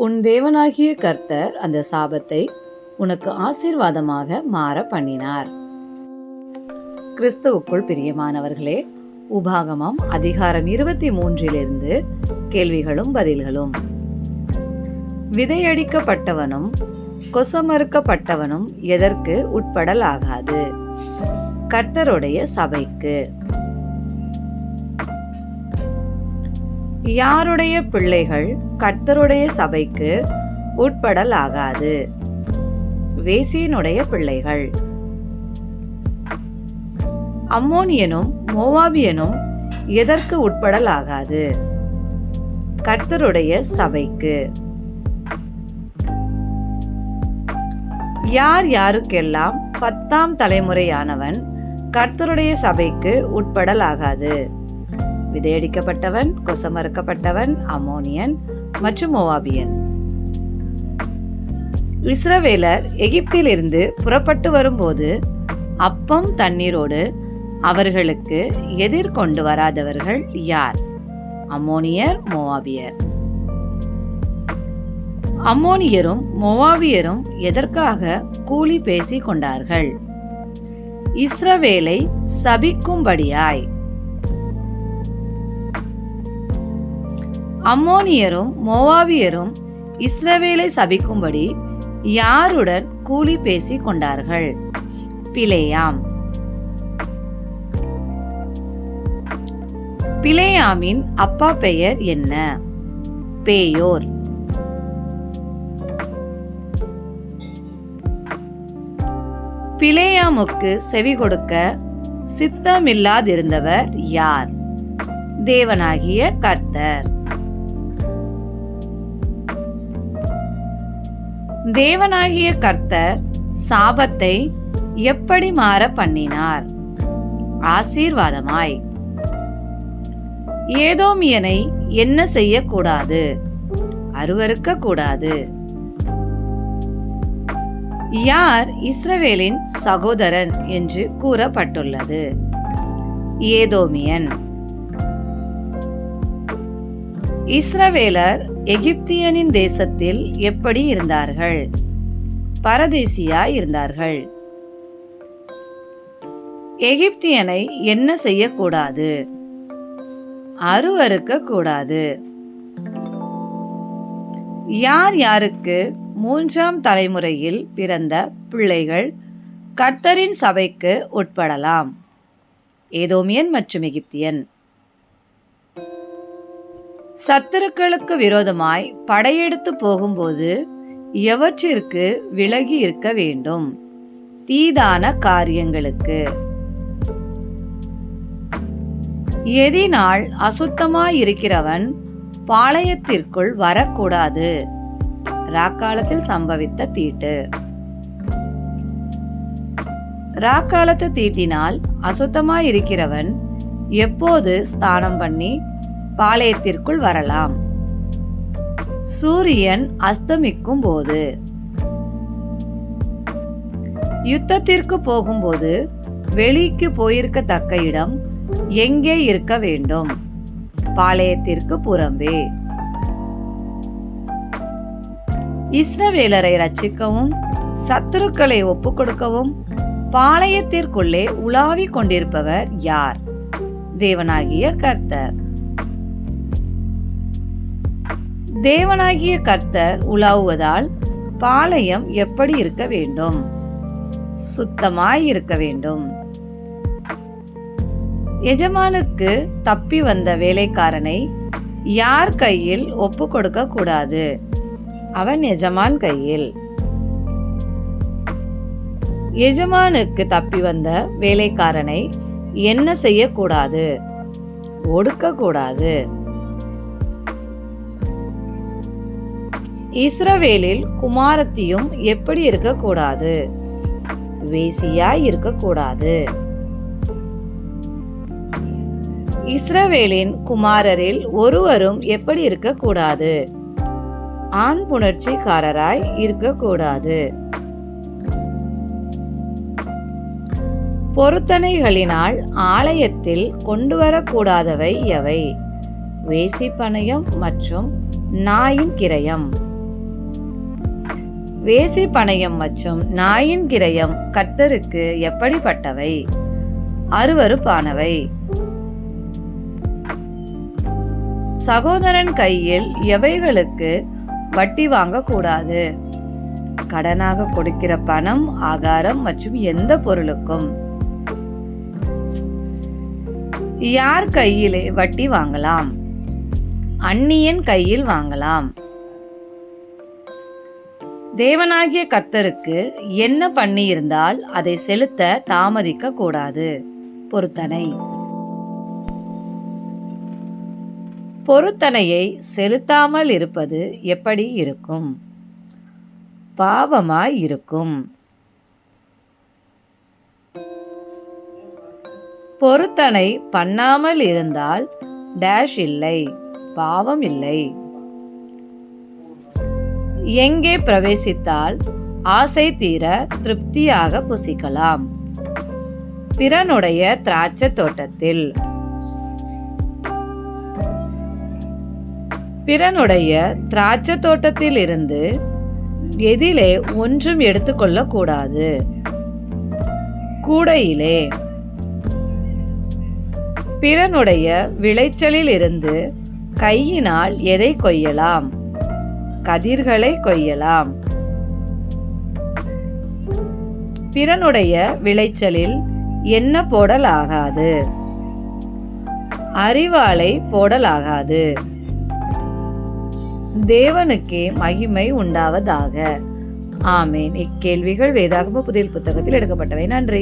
உன் தேவனாகிய கர்த்தர் அந்த சாபத்தை உனக்கு ஆசீர்வாதமாக மாற பண்ணினார். கிறிஸ்துவுக்குள் பிரியமானவர்களே உபாகமம் அதிகாரம் இருபத்தி மூன்றிலிருந்து கேள்விகளும் பதில்களும். விதையடிக்கப்பட்டவனும் கொசமறுக்கப்பட்டவனும் எதற்கு உட்படலாகாது. கர்த்தருடைய சபைக்கு. யாருடைய பிள்ளைகள் கர்த்தருடைய சபைக்கு உட்படலாகாது. வேசியனுடைய பிள்ளைகள். அம்மோனியனும் மோவாபியனும் எதற்கு உட்படலாகாது? கர்த்தருடைய சபைக்கு. யார் யாருக்கெல்லாம் பத்தாம் தலைமுறையானவன் கர்த்தருடைய சபைக்கு உட்படலாகாது? விதையடிக்கப்பட்டவன் கொசமறுக்கப்பட்டவன் அமோனியன் மற்றும் மோவாபியன். இஸ்ரவேலர் எகிப்திலிருந்து புறப்பட்டு வரும்போது அப்பம் தண்ணீரோடு அவர்களுக்கு எதிர்கொண்டு வராதவர்கள் யார்? அம்மோனியர் மோவாபியர். அம்மோனியரும் மோவாபியரும் எதற்காக கூலி பேசிக் கொண்டார்கள்? இஸ்ரவேலை சபிக்கும்படியாய். அம்மோனியரும் மோவாவியரும் இஸ்ரவேலை சபிக்கும்படி யாருடன் கூலி பேசிக் கொண்டார்கள்? பிளேயாம் பிளேயாமின் அப்பா பெயர் என்ன? பேயோர். பிளேயாமுக்கு செவி கொடுக்க சித்தமில்லாதிருந்தவர் யார்? தேவனாகிய கர்த்தர். தேவனாகிய கர்த்தர் சாபத்தை எப்படி மாற பண்ணினார்? ஆசீர்வாதமாய். ஏதோமியனை என்ன செய்யக்கூடாது? அருவருக்க கூடாது யார் இஸ்ரவேலின் சகோதரன் என்று கூறப்பட்டுள்ளது? ஏதோமியன். இஸ்ரவேலர் எகிப்தியனின் தேசத்தில் எப்படி இருந்தார்கள்? பரதேசியாய் இருந்தார்கள். எகிப்தியனை என்ன செய்யக்கூடாது? அருவறுக்க கூடாது யார் யாருக்கு மூன்றாம் தலைமுறையில் பிறந்த பிள்ளைகள் கர்த்தரின் சபைக்கு உட்படலாம். ஏதோமியன் மற்றும் எகிப்தியன். சத்துருக்களுக்கு விரோதமாய் படையெடுத்து போகும்போது எவற்றிற்கு விலகி இருக்க வேண்டும். தீதான காரியங்களுக்கு. எதினால் அசுத்தமாயிருக்கிறவன் பாளையத்திற்குள் வரக்கூடாது. ராக்காலத்தில் சம்பவித்த தீட்டு. ராக்காலத்து தீட்டினால் அசுத்தமாயிருக்கிறவன் எப்போது ஸ்தானம் பண்ணி பாளையத்திற்குள் வரலாம். சூரியன் அஸ்தமிக்கும் போது. யுத்தத்திற்கு போகும்போது வெளிக்கு போயிருக்கத்தக்க இடம் எங்கே இருக்க வேண்டும்? பாளையத்திற்கு புறம்பே. இஸ்ரவேலரை ரட்சிக்கவும் சத்துருக்களை ஒப்புக்கொடுக்கவும் பாளையத்திற்குள்ளே உலாவிக் கொண்டிருப்பவர் யார்? தேவனாகிய கர்த்தர். தேவனாகிய கர்த்தர் உலாவுவதால் பாளையம் எப்படி இருக்க வேண்டும்? சுத்தமாய் இருக்க வேண்டும். எஜமானுக்கு தப்பி வந்த வேலைக்காரனை யார் கையில் ஒப்பு கொடுக்க கூடாது? அவன் எஜமான் கையில். எஜமானுக்கு தப்பி வந்த வேலைக்காரனை என்ன செய்யக்கூடாது? ஒடுக்கக்கூடாது. இஸ்ரவேலில் குமாரத்தியும் எப்படி இருக்கக்கூடாது? வேசியாய் இருக்கக்கூடாது. இஸ்ரவேலின் குமாரரில் ஒருவரும் எப்படி இருக்கக்கூடாது? ஆண் புணர்ச்சிக்காரராய் இருக்கக்கூடாது. பொருத்தனைகளினால் ஆலயத்தில் கொண்டு வரக்கூடாதவை எவை? வேசி மற்றும் நாயின் கிரயம். வேசி பணயம் மற்றும் நாயின் கிரயம் கர்த்தருக்கு எப்படிப்பட்டவை? அருவருப்பானவை. சகோதரன் கையில் எவைகளுக்கு வட்டி வாங்கக்கூடாது? கடனாக கொடுக்கிற பணம் ஆகாரம் மற்றும் எந்த பொருளுக்கும்? யார் கையிலே வட்டி வாங்கலாம்? அந்நியன் கையில் வாங்கலாம். தேவனாகிய கர்த்தருக்கு என்ன பண்ணியிருந்தால் அதை செலுத்த தாமதிக்க கூடாது. பொருத்தனை. பொருத்தனையை செலுத்தாமல் இருப்பது எப்படி இருக்கும்? பாவமாய் இருக்கும். பொருத்தனை பண்ணாமல் இருந்தால் டேஷ் இல்லை பாவம் இல்லை. எங்கே பிரவேசித்தால் ஆசை தீர திருப்தியாக புசிக்கலாம். பிறனுடைய திராட்சை தோட்டத்தில். பிறனுடைய திராட்சை தோட்டத்தில் இருந்து எதிலே ஒன்றும் எடுத்துக்கொள்ளக்கூடாது. கூடையிலே. பிறனுடைய விளைச்சலில் இருந்து கையினால் எதை கொய்யலாம்? கதிர்களை கொய்யலாம். பிறனுடைய விளைச்சலில் என்ன போடலாகாது? அறிவாளை போடலாகாது. தேவனுக்கே மகிமை உண்டாவதாக. ஆமேன். இக்கேள்விகள் வேதாகம புதிய புத்தகத்தில் எடுக்கப்பட்டவை. நன்றி.